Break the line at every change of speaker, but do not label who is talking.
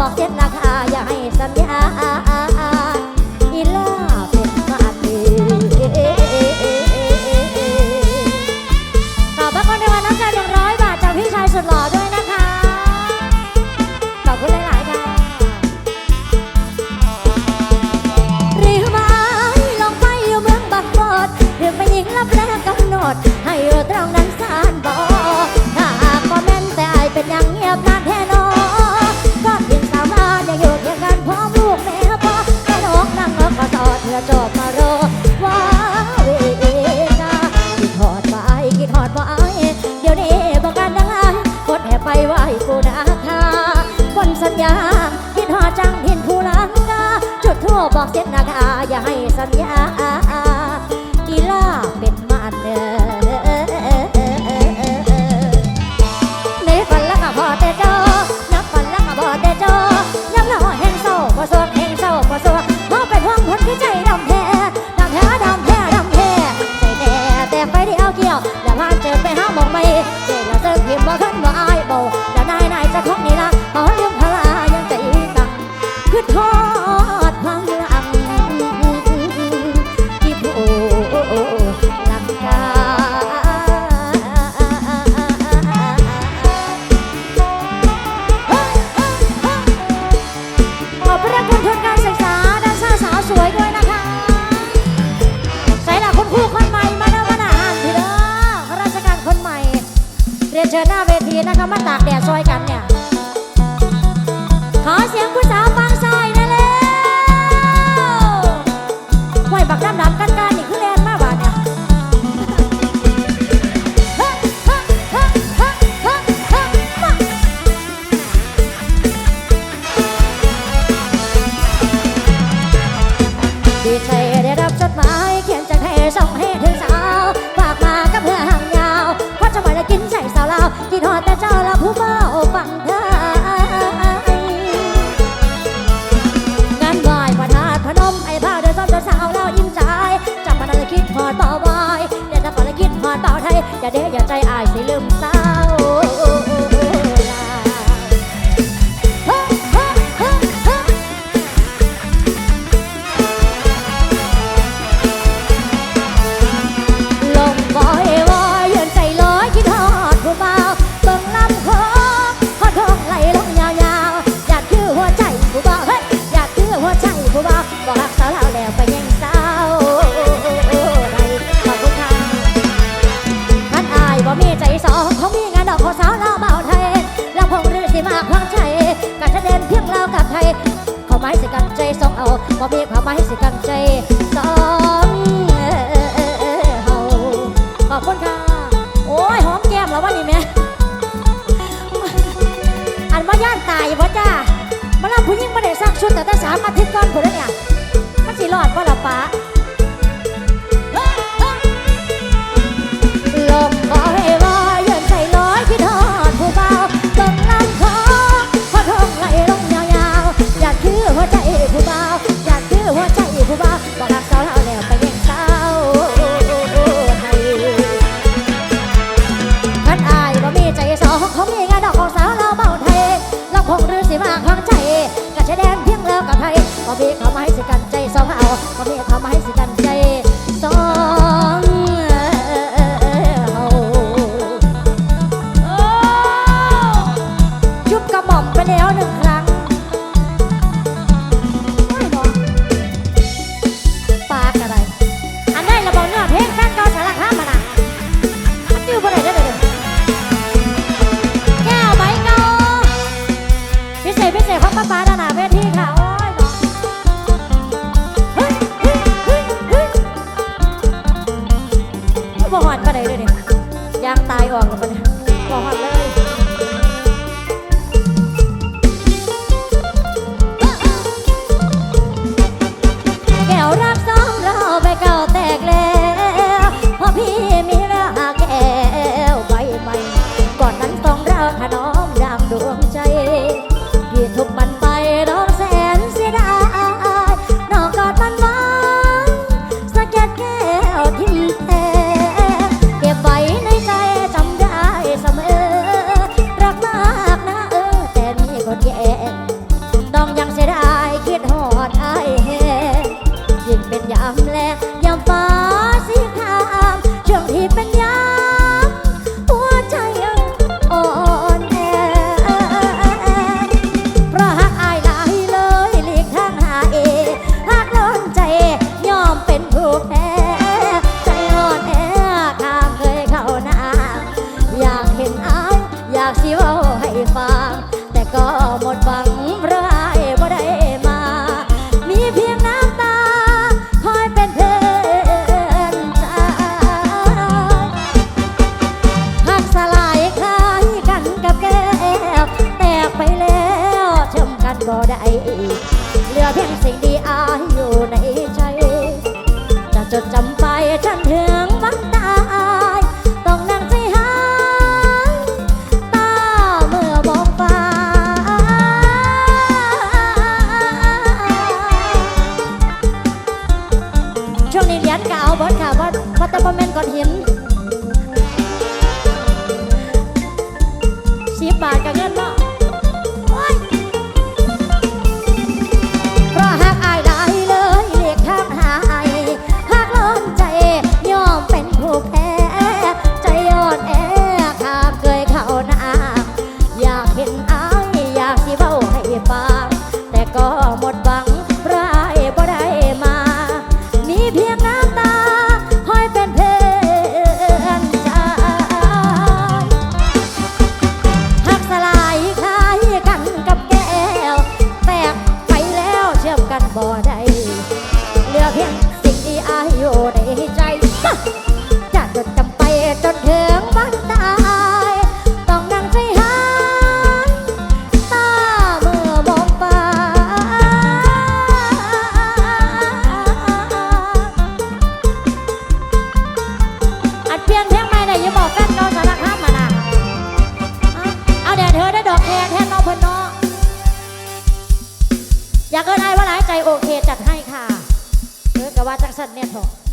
บอกเจ็ดนะคะ นะคะอย่าให้สัญญากีฬา เชิญหน้าเวทีนะคะมาตากแดดซอยกัน บ่มีความหมายสิกังใจสองเฮาขอบคุณค่ะโอ้ยหอมแก้มแล้ววันนี้แม่อันว่าย่านตายบ่จ้ามาลาผู้หญิงมาได้สักชุดแต่แต่สามอาทิตย์ก่อนผู้นั้นเนี่ย 哎呀，跑马还是。 บ่หอดปานใดเด้อเนี่ยยางตายออกแล้วปานี่ยบ่หอดเลย บ่ได้เหลือเพียงสิ่งดีอาอยู่ในใจ จะจดจำไปฉันถึงวันตายต้องนั่งใจหายตาเมื่อมองฟ้าช่วงนี้เลี้ยนก็เอาบดค่ะบอสพัาแต่พ่อมนก่อนหิน อยู่ในใจจะจดจำไปจนถึงวันตาย ต้องนั่งใจหายตาเมื่อมองฟ้าอัดเปลี่ยนเพลงใหม่ได้อยังบอกแฟนเก่าสารคามมานะเอาเอาเดี๋ยวเธอได้ดอกแคร์แทนน้องเพิ่นเนาะอยากเกินไอ้ว่าหลายใจโอเคจัดให้ค่ะ เธอกั